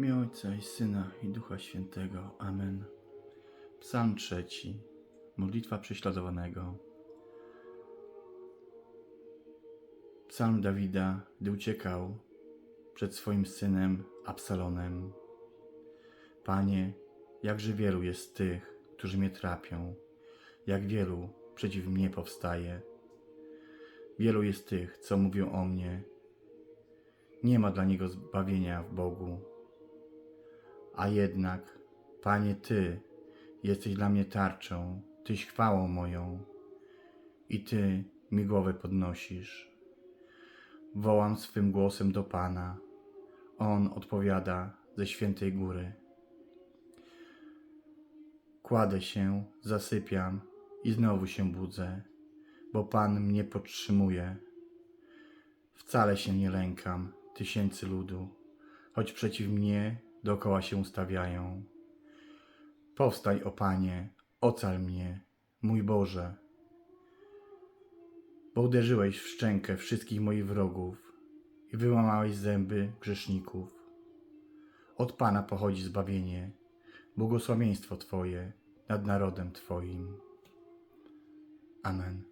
imię Ojca i Syna i Ducha Świętego. Amen. Psalm trzeci. Modlitwa prześladowanego. Psalm Dawida, gdy uciekał przed swoim synem Absalonem. Panie, jakże wielu jest tych, którzy mnie trapią, jak wielu przeciw mnie powstaje. Wielu jest tych, co mówią o mnie. Nie ma dla niego zbawienia w Bogu. A jednak, Panie, Ty jesteś dla mnie tarczą, Tyś chwałą moją i Ty mi głowę podnosisz. Wołam swym głosem do Pana. On odpowiada ze świętej góry. Kładę się, zasypiam i znowu się budzę, bo Pan mnie podtrzymuje. Wcale się nie lękam tysięcy ludu, choć przeciw mnie dookoła się ustawiają. Powstań, o Panie, ocal mnie, mój Boże, bo uderzyłeś w szczękę wszystkich moich wrogów i wyłamałeś zęby grzeszników. Od Pana pochodzi zbawienie, błogosławieństwo Twoje nad narodem Twoim. Amen.